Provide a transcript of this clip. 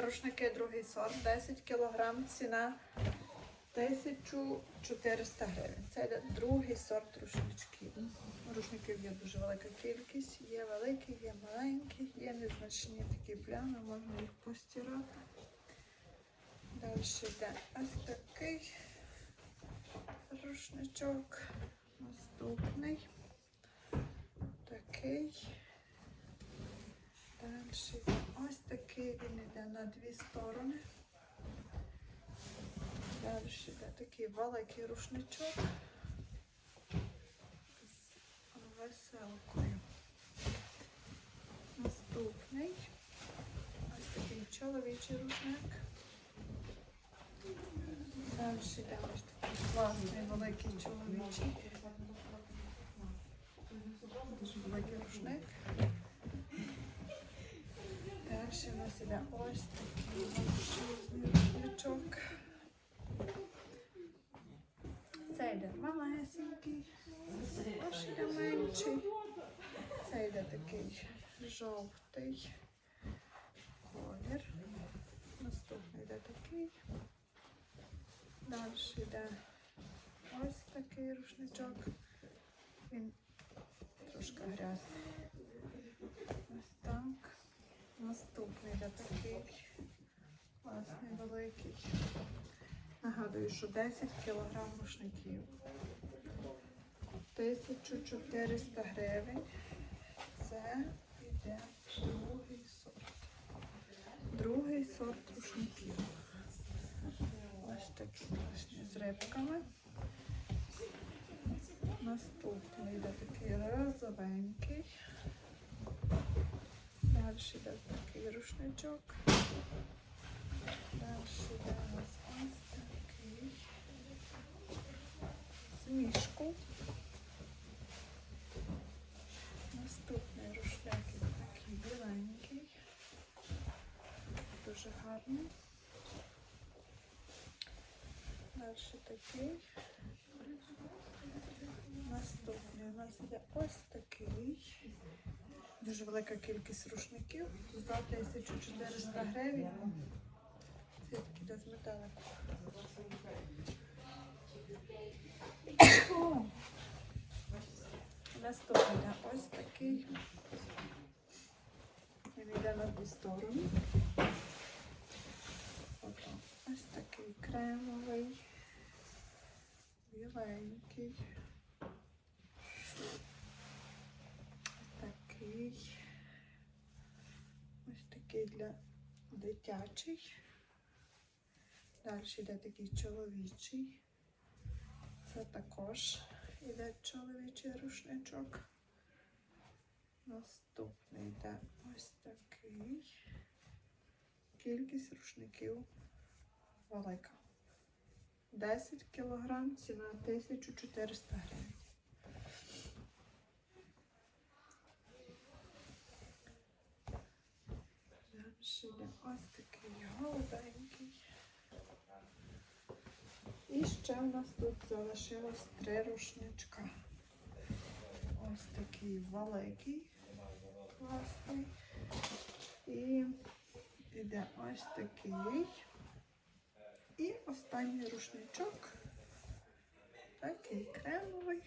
рушники другий сорт, 10 кг, ціна 1400 гривень. Це другий сорт рушничків. Рушників є дуже велика кількість, є великі, є маленькі, є незначні такі плями, можна їх постирати. Далі йде ось такий рушничок. Наступний. Такий. Далі ось такий на дві сторони. Далі йде такий великий рушничок з веселкою. Наступний ось такий чоловічий рушник. Далі йде ось такий класний великий чоловічий. Дуже великий рушник. Далі у нас ось такий рушничок. Це йде малесенький, ось йде менший. Це йде такий жовтий колір. Наступний йде такий. Далі йде ось такий рушничок. Він трошки грязний. Ось так. Наступний такий класний великий. Нагадую, що 10 кг рушників. 1400 гривень. Це йде другий сорт. Другий сорт рушників. Ось такі класні з рибками. Наступний йде такий розовенький. Далі йде такий рушничок. Далі йде у нас ось такий з мішку. Наступний рушник іде такий біленький. Дуже гарний. Далі такий. Наступний у нас іде ось такий. Дуже велика кількість рушників. За 1400 гривень. Це такі металику. Наступний ось такий. Він йде на дві сторони. Ось такий кремовий, біленький. Такий. Ось такий для дитячий. Далі йде такий чоловічий. Це також йде чоловічий рушничок. Наступний йде ось такий. Кількість рушників велика. 10 кг, ціна 1400 гривень. Йде ось такий голубенький. І ще в нас тут залишилось три рушничка. Ось такий великий, класний. І йде ось такий. І останній рушничок. Такий кремовий.